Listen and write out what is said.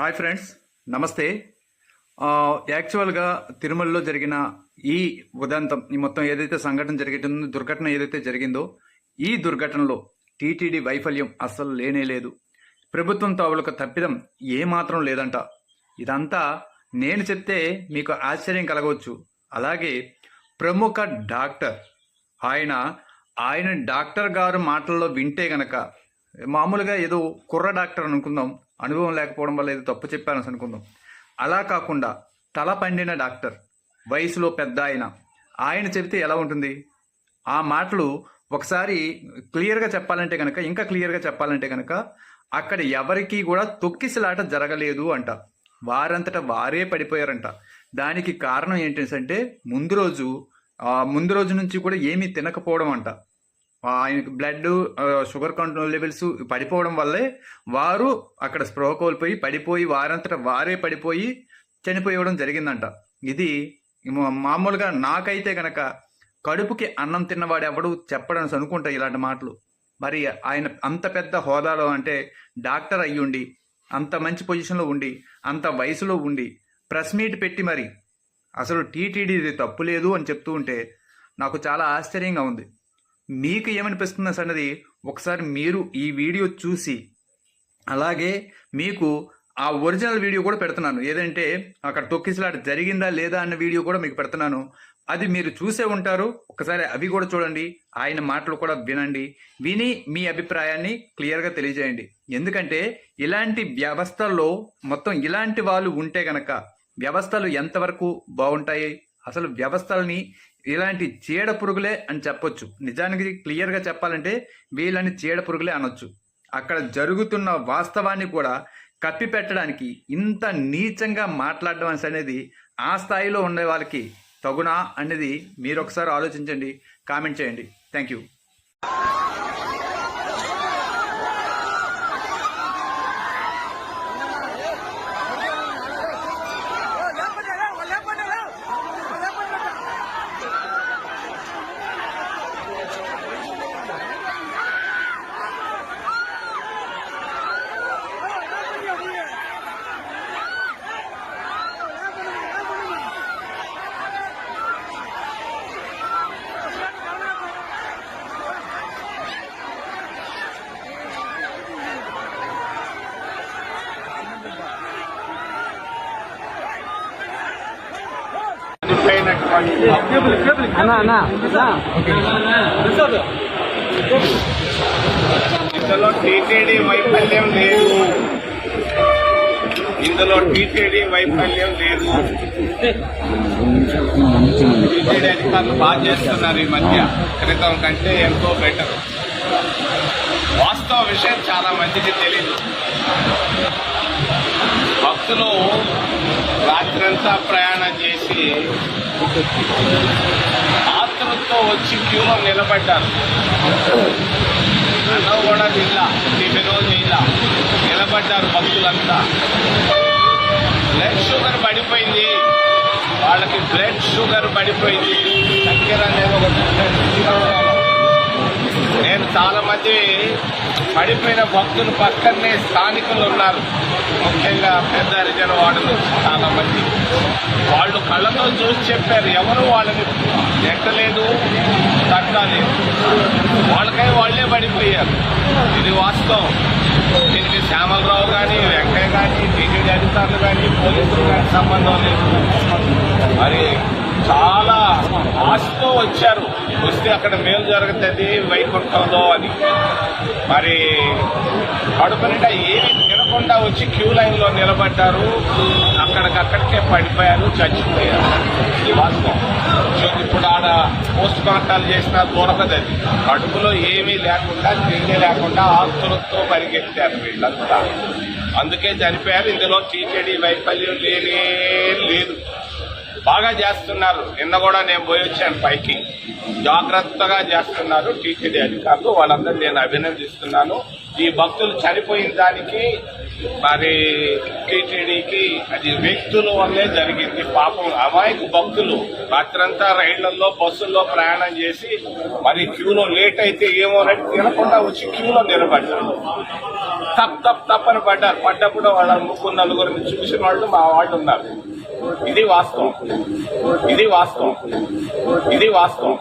Hi friends నమస్తే. యాక్చువల్గా తిరుమలలో జరిగిన ఈ ఉదంతం ఈ మొత్తం ఏదైతే సంఘటన జరిగిందో దుర్ఘటన ఏదైతే జరిగిందో ఈ దుర్ఘటనలో టీటీడీ వైఫల్యం అస్సలు లేనే లేదు. ప్రభుత్వం తావులకు తప్పిదం ఏమాత్రం లేదంట. ఇదంతా నేను చెప్తే మీకు ఆశ్చర్యం కలగవచ్చు. అలాగే ప్రముఖ డాక్టర్ ఆయన ఆయన డాక్టర్ గారు మాటల్లో వింటే గనక మామూలుగా ఏదో కుర్ర డాక్టర్ అనుకుందాం. అనుభవం లేకపోవడం వల్ల ఏదో తప్పు చెప్పాను అనుకుందాం. అలా కాకుండా తల పండిన డాక్టర్ వయసులో పెద్ద ఆయన ఆయన చెబితే ఎలా ఉంటుంది? ఆ మాటలు ఒకసారి క్లియర్గా చెప్పాలంటే కనుక ఇంకా క్లియర్గా చెప్పాలంటే కనుక అక్కడ ఎవరికీ కూడా తొక్కిసలాట జరగలేదు అంట. వారంతట వారే పడిపోయారంట. దానికి కారణం ఏంటంటే ముందు రోజు ముందు రోజు నుంచి కూడా ఏమీ తినకపోవడం అంట. ఆయనకు బ్లడ్ షుగర్ కంట్రోల్ లెవెల్స్ పడిపోవడం వల్లే వారు అక్కడ స్పృహ కోల్పోయి పడిపోయి వారంతట వారే పడిపోయి చనిపోయడం జరిగిందంట. ఇది మా- మామూలుగా నాకైతే గనక కడుపుకి అన్నం తిన్నవాడు ఎవడు చెప్పడం అనుకుంటా ఇలాంటి మాటలు. మరి ఆయన అంత పెద్ద హోదాలో అంటే డాక్టర్ అయ్యుండి అంత మంచి పొజిషన్లో ఉండి అంత వయసులో ఉండి ప్రెస్ మీట్ పెట్టి మరి అసలు టీటీడీది తప్పు లేదు అని చెప్తూ ఉంటే నాకు చాలా ఆశ్చర్యంగా ఉంది. మీకు ఏమనిపిస్తుంది అన్నది ఒకసారి మీరు ఈ వీడియో చూసి అలాగే మీకు ఆ ఒరిజినల్ వీడియో కూడా పెడుతున్నాను. ఏదంటే అక్కడ తొక్కిసలాట జరిగిందా లేదా అన్న వీడియో కూడా మీకు పెడుతున్నాను. అది మీరు చూసే ఉంటారు. ఒకసారి అవి కూడా చూడండి. ఆయన మాటలు కూడా వినండి. విని మీ అభిప్రాయాన్ని క్లియర్గా తెలియజేయండి. ఎందుకంటే ఇలాంటి వ్యవస్థల్లో మొత్తం ఇలాంటి వాళ్ళు ఉంటే గనక వ్యవస్థలు ఎంతవరకు బాగుంటాయి? అసలు వ్యవస్థల్ని ఇలాంటి చీడ పురుగులే అని చెప్పొచ్చు. నిజానికి క్లియర్గా చెప్పాలంటే వీళ్ళని చీడ పురుగులే అనొచ్చు. అక్కడ జరుగుతున్న వాస్తవాన్ని కూడా కప్పిపెట్టడానికి ఇంత నీచంగా మాట్లాడడం అనేది ఆ స్థాయిలో ఉండే వాళ్ళకి తగునా అనేది మీరు ఒకసారి ఆలోచించండి కామెంట్ చేయండి. థ్యాంక్ యూ అన్నా అన్నా ఇందులో టీటీడీ వైఫల్యం లేదు. ఇందులో టీటీడీ వైఫల్యం లేదు. టీటీడీ అధికారులు బాగా చేస్తున్నారు ఈ మధ్య. క్రితం కంటే ఎంతో బెటర్ వాస్తవ విషయం చాలా మందికి తెలియదు రాత్రి రాత్రంతా ప్రయాణం చేసి ఆతృతో వచ్చి క్యూలో నిలబడ్డారు. అన్నం కూడా తిల్లా టిఫిన్ నిలబడ్డారు భక్తులంతా. బ్లడ్ షుగర్ పడిపోయింది. వాళ్ళకి బ్లడ్ షుగర్ పడిపోయింది. చక్కెర అనేది నేను చాలా మంది పడిపోయిన భక్తులు పక్కనే స్థానికులు ఉన్నారు. ముఖ్యంగా పెద్ద రిజర్వ్ వార్డులు చాలా మంది. వాళ్ళు కళ్ళతో చూసి చెప్పారు ఎవరు వాళ్ళని ఎక్కలేదు తగ్గలేదు. వాళ్ళకై వాళ్ళే పడిపోయారు. ఇది వాస్తవం. దీనికి శ్యామలరావు కానీ వెంకయ్య కానీ టీటీడీ అధికారులు కానీ పోలీసులు కానీ సంబంధం లేదు. మరి చాలా ఆశతో వచ్చారు. వస్తే అక్కడ మేలు జరుగుతుంది వైకుంఠంలో అని. మరి కడుపు నిండా ఏమి తినకుండా వచ్చి క్యూ లైన్లో నిలబడ్డారు. అక్కడికక్కడికే పడిపోయారు చచ్చిపోయారు. ఇది వాస్తవం. సో ఇప్పుడు ఆడ పోస్ట్ మార్టాలు చేసినా దొరకదు అది. కడుపులో ఏమీ లేకుండా తిండి లేకుండా ఆస్తులతో పరిగెత్తారు వీళ్ళంతా. అందుకే చనిపోయారు. ఇందులో టీటీడీ వైఫల్యం లేనే లేదు. బాగా చేస్తున్నారు. నిన్న కూడా నేను పోయి వచ్చాను పైకి. జాగ్రత్తగా చేస్తున్నారు టీటీడీ అధికారులు. వాళ్ళందరూ నేను అభినందిస్తున్నాను. ఈ భక్తులు చనిపోయిన దానికి మరి టీటీడీకి అది వ్యక్తుల వల్లే జరిగింది. పాపం అమాయకు భక్తులు రాత్రంతా రైళ్ళలో బస్సుల్లో ప్రయాణం చేసి మరి క్యూలో లేట్ అయితే ఏమోనని తినకుండా వచ్చి క్యూలో నిలబడ్డారు. తప్ తప్ తప్ అని పడ్డారు. పడ్డప్పుడు వాళ్ళ ముగ్గురు నలుగురిని చూసిన వాళ్ళు మా వాళ్ళు ఉన్నారు. ఇది వాస్తవం. ఇది వాస్తవం. ఇది వాస్తవం.